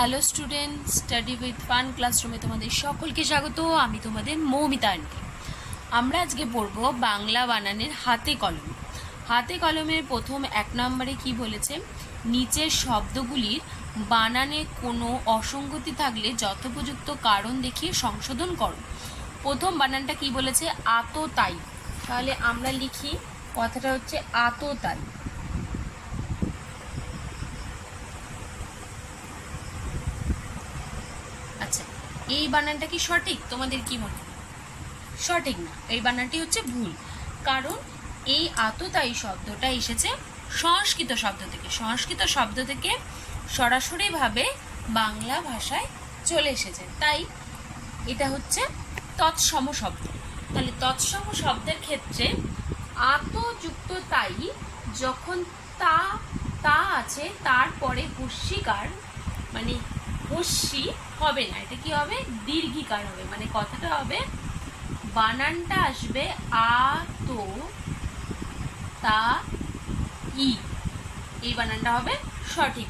Hello student study with fun ক্লাসরুমে তোমাদের সকলকে স্বাগত। আমি তোমাদের মৌমিতা আন্টি। আমরা আজকে পড়ব বাংলা বানানের হাতে কলম। হাতে কলমের প্রথম এক নম্বরে কি বলেছে? নিচের শব্দগুলির বানানে কোনো অসঙ্গতি থাকলে যথোপযুক্ত কারণ দেখিয়ে সংশোধন করো। প্রথম বানানটা কি বলেছে? আততাই তাহলে আমরা লিখি, কথাটা হচ্ছে আততাই আচ্ছা এই বানানটা কি সঠিক? তোমাদের কি মনে সঠিক না, এই বানানটি হচ্ছে ভুল। কারণ এই আততায়ী শব্দটা এসেছে সংস্কৃত শব্দ থেকে। সংস্কৃত শব্দ থেকে সরাসরিভাবে বাংলা ভাষায় চলে এসেছে। তাই এটা হচ্ছে তৎসম শব্দ। তাহলে তৎসম শব্দের ক্ষেত্রে আতযুক্ত তাই যখন তা তা আছে, তারপরে হুস্যিকার মানে হস্যি হবে না। এটা কি হবে? দীর্ঘিকার হবে। মানে কথাটা হবে, বানানটা আসবে আ, তো, তা, ই। এই বানানটা হবে সঠিক।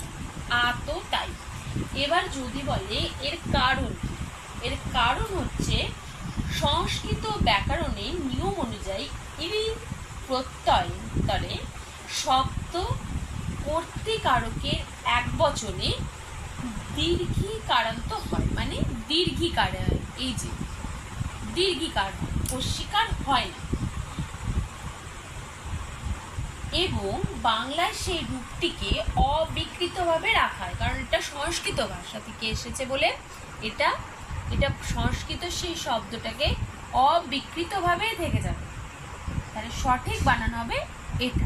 আ, তো, তাই। এবার যদি বলে, এর কারণ এর কারণ হচ্ছে, সংস্কৃত ব্যাকরণের নিয়ম অনুযায়ী এই প্রত্যয়ন্তরে শব্দ কর্তৃকারকের এক বচনে দীর্ঘিকারান্ত হয় মানে দীর্ঘিকার এই যে দীর্ঘিকার অস্বীকার হয় না। এবং বাংলায় সেই রূপটিকে অবিকৃতভাবে রাখা হয়, কারণ এটা সংস্কৃত ভাষা থেকে এসেছে বলে এটা এটা সংস্কৃত সেই শব্দটাকে অবিকৃতভাবে থেকে যাবে। তাহলে সঠিক বানানো হবে এটা।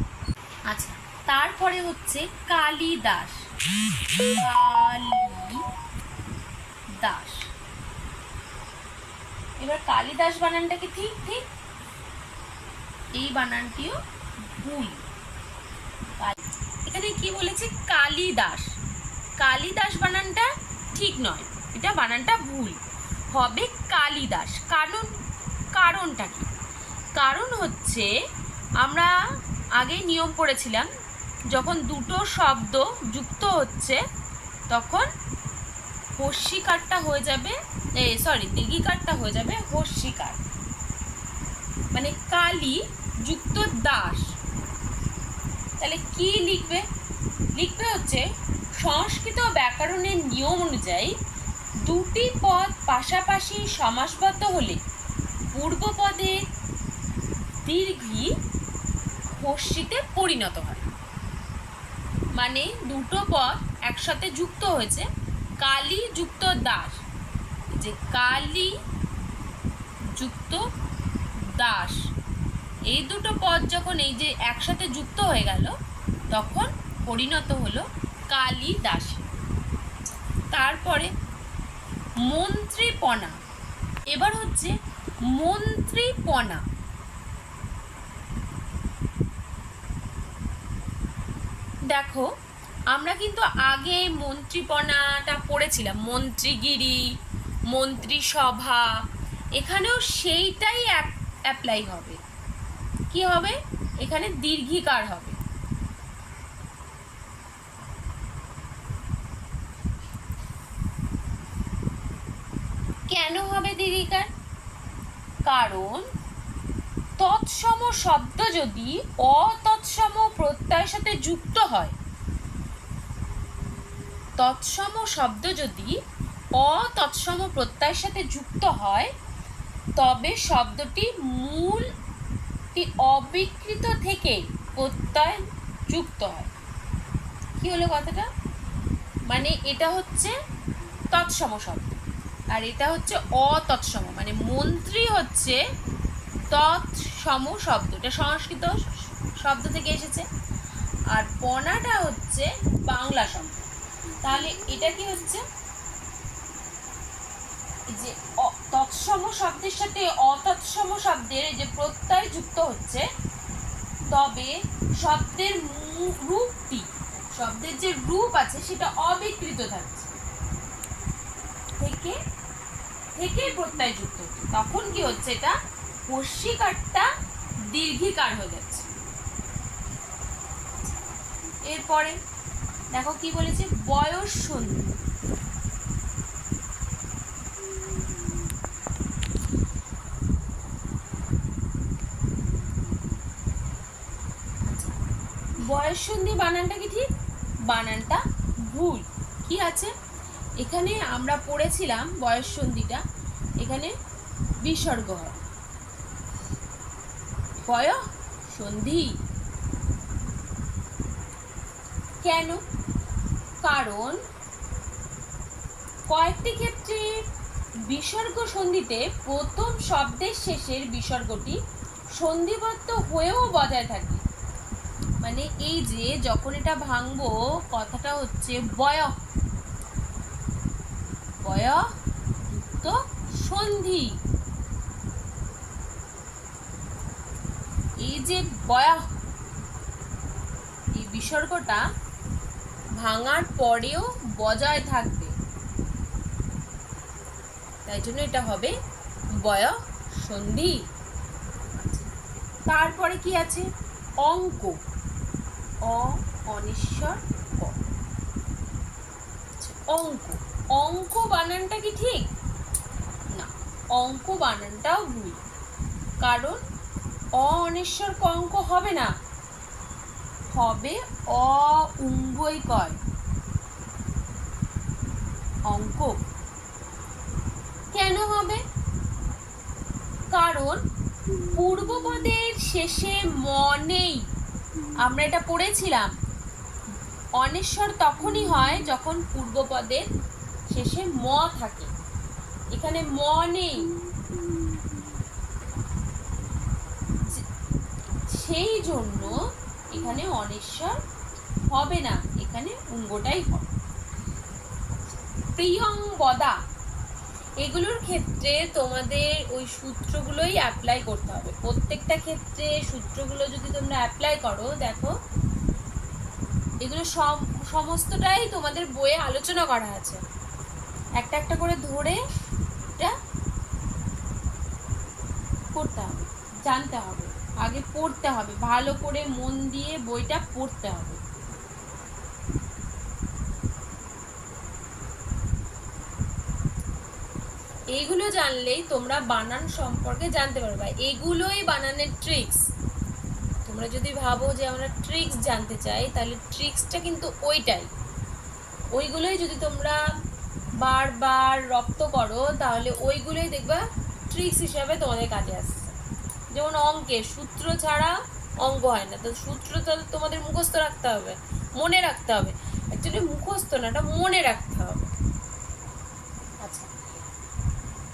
আচ্ছা তারপরে হচ্ছে কালিদাস কালী দাস। এবার কালিদাস বানানটা কি ঠিক ঠিক? এই বানানটিও ভুল। এখানে কি বলেছে? কালিদাস কালিদাস বানানটা ঠিক নয়। এটা বানানটা ভুল। হবে কালিদাস কারণ, কারণটা কি? কারণ হচ্ছে আমরা আগে নিয়ম পড়েছিলাম যখন দুটো শব্দ যুক্ত হচ্ছে, তখন হস্যিকারটা হয়ে যাবে সরি দীর্ঘিকারটা হয়ে যাবে হস্যিকার মানে কালী যুক্ত দাস। তাহলে কি লিখবে? লিখবে হচ্ছে, সংস্কৃত ব্যাকরণের নিয়ম অনুযায়ী দুটি পদ পাশাপাশি সমাসবদ্ধ হলে পূর্বপদে দীর্ঘি হস্যিতে পরিণত হয়। মানে দুটো পদ একসাথে যুক্ত হয়েছে। কালী যুক্ত দাস। যে কালী যুক্ত দাস। এই দুটো পদ যখন এই যে একসাথে যুক্ত হয়ে গেল, তখন পরিণত হলো কালী দাস। তারপরে মন্ত্রীপনা। এবার হচ্ছে মন্ত্রীপনা। দেখো, আমরা কিন্তু আগে মন্ত্রীপনাটা পড়েছিলাম, মন্ত্রীগিরি, মন্ত্রিসভা, এখানেও সেইটাই অ্যাপ্লাই হবে। কি হবে? এখানে দীর্ঘিকার হবে। কেন হবে দীর্ঘিকার? কারণ তৎসম শব্দ যদি অতৎসম প্রত্যয়ের সাথে যুক্ত হয়, তৎসম শব্দ যদি অতৎসম প্রত্যয়ের সাথে যুক্ত হয়, তবে শব্দটি মূলটি অবিকৃত থেকে প্রত্যয় যুক্ত হয়। কি হলো কথাটা? মানে এটা হচ্ছে তৎসম শব্দ, আর এটা হচ্ছে অতৎসম মানে মন্ত্রী হচ্ছে তৎসম শব্দ। এটা সংস্কৃত শব্দ থেকে এসেছে। আর পনাটা হচ্ছে বাংলা শব্দ। তাহলে এটা কি হচ্ছে? যে তৎসম শব্দের সাথে অতৎসম শব্দের যে প্রত্যয় যুক্ত হচ্ছে, তবে শব্দের রূপটি, শব্দের যে রূপ আছে সেটা অবিকৃত থাকছে। থেকে থেকে প্রত্যয় যুক্ত হচ্ছে। তখন কি হচ্ছে এটা? পশ্চিকারটা দীর্ঘিকার হয়ে যাচ্ছে। এরপরে দেখো কি বলেছে? বয়স সন্ধি বয়স সন্ধি বানানটা কি ঠিক? বানানটা ভুল। কি আছে? এখানে আমরা পড়েছিলাম বয়স সন্ধিটা এখানে বিসর্গ হয়। বয় সন্ধি। কেন? কারণ কয়েকটি ক্ষেত্রে বিসর্গ সন্ধিতে প্রথম শব্দের শেষের বিসর্গটি সন্ধিবদ্ধ হয়েও বজায় থাকে। মানে এই যে যখন এটা ভাঙবো, কথাটা হচ্ছে বয়। বয়, যুক্ত সন্ধি। এই যে বয়া এই বিসর্গটা ভাঙার পরেও বজায় থাকবে। তাই জন্য এটা হবে বয় সন্ধি। তারপরে কি আছে? অঙ্ক। অ অনিশ্বর ক। আচ্ছা, অঙ্ক। অঙ্ক বানানটা কি ঠিক? না অঙ্ক বানানটাও ভুল। কারণ অ অনিশ্বর অঙ্ক হবে না। হবে অ উঙ্গই কয় অঙ্ক। কেন হবে? কারণ পূর্বপদের শেষে ম নেই। আমরা এটা পড়েছিলাম। অনেশ্বর তখনই হয় যখন পূর্বপদের শেষে ম থাকে। এখানে ম নেই যে- সেই জন্য এখানে অনেশ্বর হবে না। এখানে উঙ্গটাই হবে। প্রিয়ংবদা এগুলোর ক্ষেত্রে তোমাদের ওই সূত্রগুলোই অ্যাপ্লাই করতে হবে। প্রত্যেকটা ক্ষেত্রে সূত্রগুলো যদি তোমরা অ্যাপ্লাই করো, দেখো, এগুলো সব, সমস্তটাই তোমাদের বইয়ে আলোচনা করা আছে। একটা একটা করে ধরে এটা করতে হবে, জানতে হবে। আগে পড়তে হবে, ভালো করে মন দিয়ে বইটা পড়তে হবে। এইগুলো জানলেই তোমরা বানান সম্পর্কে জানতে পারবে। এগুলোই বানানের ট্রিক্স তোমরা যদি ভাবো যে আমরা ট্রিক্স জানতে চাই, তাহলে ট্রিক্সটা কিন্তু ওইটাই। ওইগুলোই যদি তোমরা বারবার রপ্ত করো, তাহলে ওইগুলোই দেখবা ট্রিক্স হিসাবে তোমাদের কাজে আসছে। যেমন অঙ্কে, সূত্র ছাড়া অঙ্ক হয় না। তো সূত্র তো তোমাদের মুখস্থ রাখতে হবে, মনে রাখতে হবে। অ্যাকচুয়ালি মুখস্থ না, এটা মনে রাখতে হবে। আচ্ছা।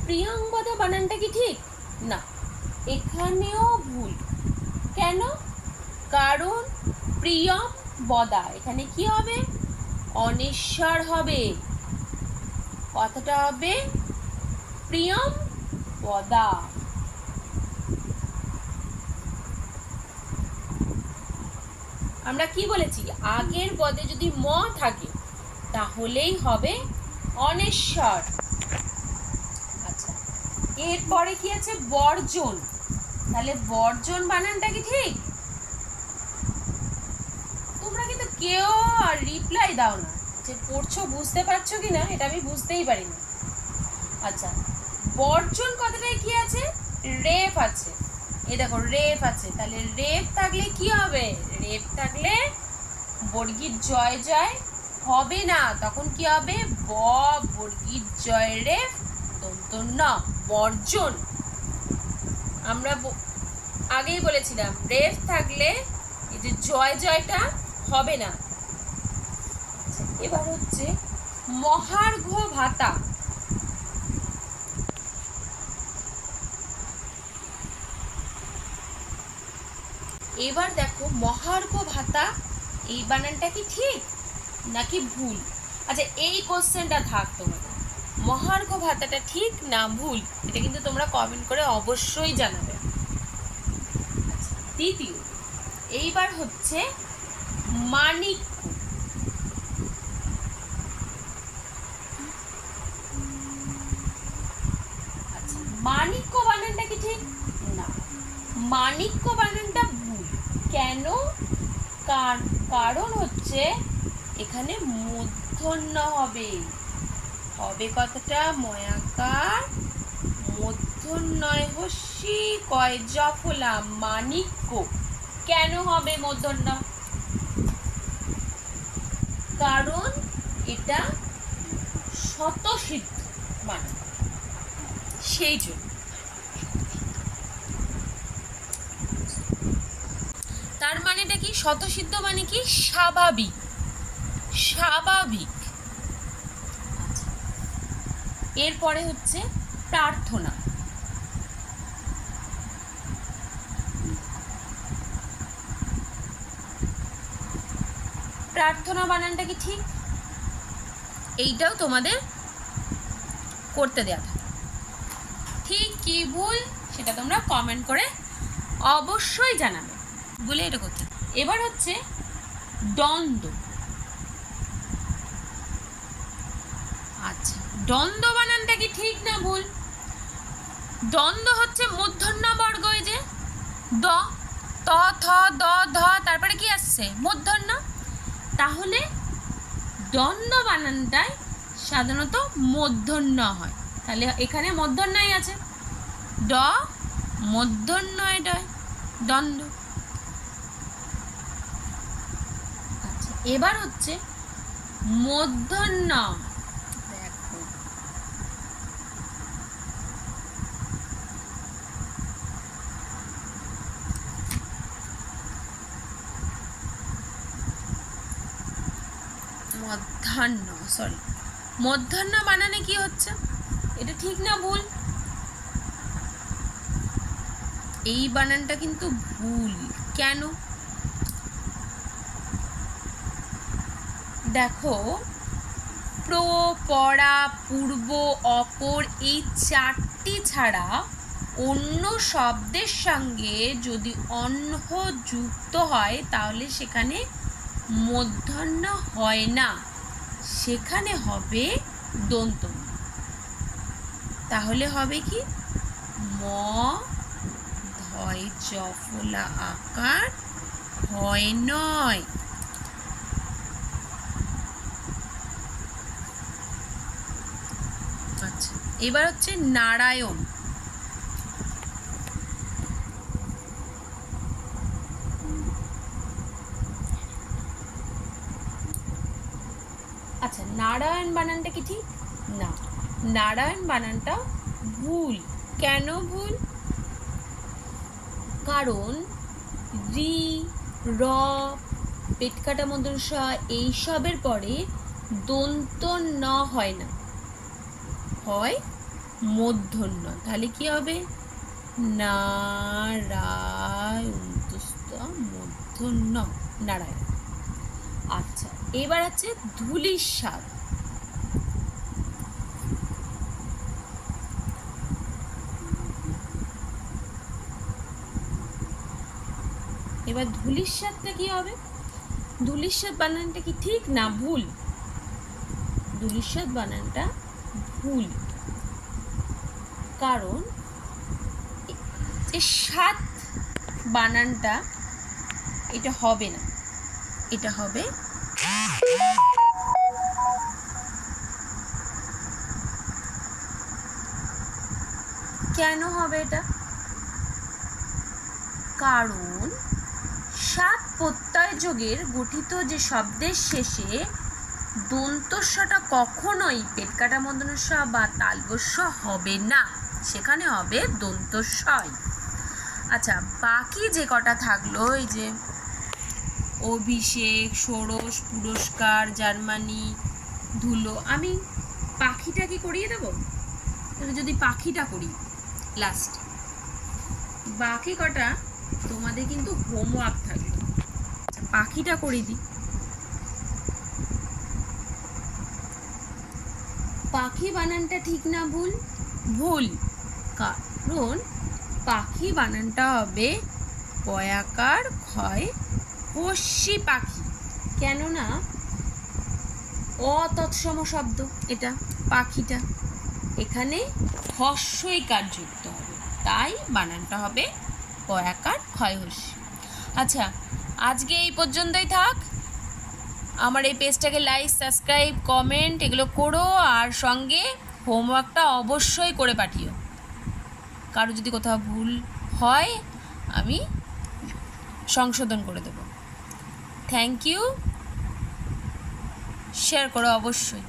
প্রিয়ঙ্গদা বানানটা কি ঠিক? না। এখানেও ভুল। কেন? কারণ প্রিয়ম বদা। এখানে কি হবে? অনিশ্বর হবে। কথাটা হবে প্রিয়ম বদা। আমরা কি বলেছি? আগের পদে যদি ম থাকে, তাহলেই হবে অনেশ্বর। আচ্ছা এরপরে কি আছে? বর্জন। তাহলে বর্জন বানানটা কি ঠিক? তোমরা কিন্তু কেউ রিপ্লাই দাও না। যে পড়ছো, বুঝতে পারছ কি না এটা আমি বুঝতেই পারি না আচ্ছা বর্জন কথাটায় কি আছে? রেপ আছে। এই দেখো রেপ আছে। তাহলে রেপ থাকলে কি হবে? রেপ থাকলে বর্গীর জয় জয় হবে না। তখন কি হবে? ব বর্গীর জয় রেপ দন্ত ন বর্জন। আমরা আগেই বলেছিলাম রেফ থাকলে এই যে জয় জয়টা হবে না। আচ্ছা, এবার হচ্ছে মহার্ঘ ভাতা। এবার দেখো মহার্ঘ ভাতা এই বানানটা কি ঠিক নাকি ভুল? আচ্ছা এই কোশ্চেনটা থাক তোমাদের। মহার্ঘ ভাতাটা ঠিক না ভুল এটা কিন্তু তোমরা কমেন্ট করে অবশ্যই জানাবে। আচ্ছা, দ্বিতীয় এইবার হচ্ছে মানিক্য আচ্ছা মানিক্য বানানটা কি ঠিক? না। মানিক্য বানানটা ভুল কেন? কার- কারণ হচ্ছে এখানে মূর্ধন্য হবে। হবে কথাটা ময়াকার মূর্ধন্যয় হস্যি কয় জফলা মানিক্য কেন হবে মূর্ধন্য? কারণ এটা শতসিদ্ধ মানে সেই জন্য। তার মানেটা কি? শতসিদ্ধ মানে কি? স্বাভাবিক। স্বাভাবিক। এরপরে হচ্ছে প্রার্থনা। প্রার্থনা বানানটা কি ঠিক? এইটাও তোমাদের করতে দেওয়া থাকে। ঠিক কি ভুল সেটা তোমরা কমেন্ট করে অবশ্যই জানাবে। বলে এটা করতে এবার হচ্ছে দ্বন্দ্ব। আচ্ছা দ্বন্দ্ব বানানটা কি ঠিক না ভুল? দ্বন্দ্ব হচ্ছে মূর্ধন্য বর্গ এই যে, দ, ত, থ, দ, ধ, তারপরে কি আসছে? মূর্ধন্য তাহলে দ্বন্দ্ব বানানটাই সাধারণত মূর্ধন্য হয়। তাহলে এখানে মূর্ধন্যই আছে। ড মূর্ধন্যয় ডয় দ্বন্দ্ব আচ্ছা এবার হচ্ছে দেখো মধ্যাহ্ন সরি মধ্যাহ্ন বানানে কি হচ্ছে? এটা ঠিক না ভুল? এই বানানটা কিন্তু ভুল। কেন? দেখো, প্র, পরা, পূর্ব, অপর এই চারটি ছাড়া অন্য শব্দের সঙ্গে যদি অন্য যুক্ত হয়, তাহলে সেখানে মধ্যাহ্ন হয় না। সেখানে হবে দন্ত। তাহলে হবে কি? ম, ধয় জফলা আকার হয় নয় আচ্ছা এবার হচ্ছে নারায়ণ। আচ্ছা নারায়ণ বানানটা কি ঠিক? না, নারায়ণ বানানটা ভুল। কেন ভুল? কারণ রি, র, পেটকাটা কাটা মদরসা এইসবের পরে দন্ত ন হয় না। হয় মধ্যন্য তাহলে কি হবে? নারায়ণ মধ্যন্য নারায়ণ। আচ্ছা এবার আছে ধুলির স্বাদ। এবার ধুলির স্বাদটা কি হবে? ধুলির স্বাদ বানানটা কি ঠিক না ভুল? ধুলির স্বাদ বানানটা ভুল। কারণ যে সাত বানানটা এটা হবে না। এটা হবে কেন হবে এটা? কারণ সাত প্রত্যয় যোগের গঠিত যে শব্দের শেষে দন্তস্বটা কখনোই পেট কাটা মদনস্ব বা তালবস্য হবে না। সেখানে হবে দন্তস্বয় আচ্ছা বাকি যে কটা থাকল, এই যে অভিষেক, ষোড়শ, পুরস্কার, জার্মানি, ধুলো, আমি পাখিটা কি করিয়ে দেবো? যদি পাখিটা করি লাস্ট বাকি কটা তোমাদের কিন্তু হোমওয়ার্ক থাকবে আচ্ছা পাখিটা করে দিই। পাখি বানানটা ঠিক না ভুল? ভুল। কারণ পাখি বানানটা হবে পয়াকার ক্ষয় হস্যি পাখি। কেননা অতৎসম শব্দ এটা, পাখিটা। এখানে হস্যইকার যুক্ত হবে, তাই বানানটা হবে পয়াকার ক্ষয় হস্যি আচ্ছা আজকে এই পর্যন্তই থাক। আমার এই পেজটাকে লাইক সাবস্ক্রাইব কমেন্ট এগুলো করো আর সঙ্গে হোমওয়ার্কটা অবশ্যই করে পাঠিও। কারও যদি কোথাও ভুল হয়, আমি সংশোধন করে দেব। থ্যাংক ইউ শেয়ার করো অবশ্যই।